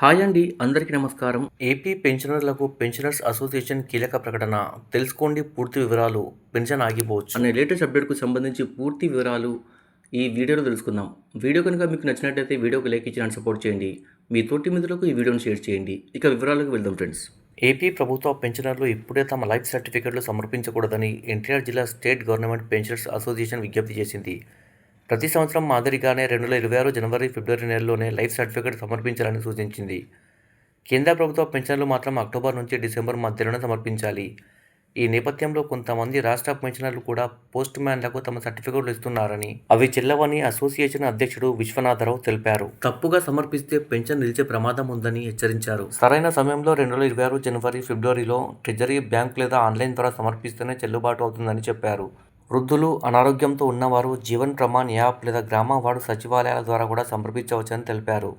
Hi అండి అందరికీ నమస్కారం. ఏపీ పెన్షనర్లకు పెన్షనర్స్ అసోసియేషన్ కీలక ప్రకటన. తెలుసుకోండి పూర్తి వివరాలు. పెన్షన్ ఆగిపోవచ్చు. అనే లేటెస్ట్ అప్డేట్కు సంబంధించి పూర్తి వివరాలు ఈ వీడియోలో తెలుసుకుందాం. వీడియో కనుక మీకు నచ్చినట్లయితే వీడియోకి లైక్ ఇచ్చి నన్ను సపోర్ట్ చేయండి. మీ తోటి మిత్రులకు ఈ వీడియోని షేర్ చేయండి. ఇక వివరాలకు వెళ్దాం ఫ్రెండ్స్. ఏపీ ప్రభుత్వ పెన్షనర్లు ఇప్పుడే తమ లైఫ్ సర్టిఫికెట్లు సమర్పించకూడదని ఎన్టీఆర్ జిల్లా స్టేట్ గవర్నమెంట్ పెన్షనర్స్ అసోసియేషన్ విజ్ఞప్తి చేసింది. ప్రతి సంవత్సరం మాదిరిగానే రెండు వేల ఇరవై ఆరు జనవరి ఫిబ్రవరి నెలలోనే లైఫ్ సర్టిఫికేట్ సమర్పించాలని సూచించింది. కేంద్ర ప్రభుత్వ పెన్షన్లు మాత్రం అక్టోబర్ నుంచి డిసెంబర్ మధ్యలోనే సమర్పించాలి. ఈ నేపథ్యంలో కొంతమంది రాష్ట్ర పెన్షనర్లు కూడా పోస్ట్ మ్యాన్లకు తమ సర్టిఫికెట్లు ఇస్తున్నారని అవి చెల్లవని అసోసియేషన్ అధ్యక్షుడు విశ్వనాథరావు తెలిపారు. తప్పుగా సమర్పిస్తే పెన్షన్ నిలిచే ప్రమాదం ఉందని హెచ్చరించారు. సరైన సమయంలో రెండు వేల ఇరవై ఆరు జనవరి ఫిబ్రవరిలో ట్రెజరీ బ్యాంక్ లేదా ఆన్లైన్ ద్వారా సమర్పిస్తేనే చెల్లుబాటు అవుతుందని చెప్పారు. వృద్ధులు అనారోగ్యంతో ఉన్నవారు జీవన్ ప్రమాణ్ యాప్ లేదా గ్రామ వార్డు సచివాలయాల ద్వారా కూడా సంప్రదించవచ్చని తెలిపారు.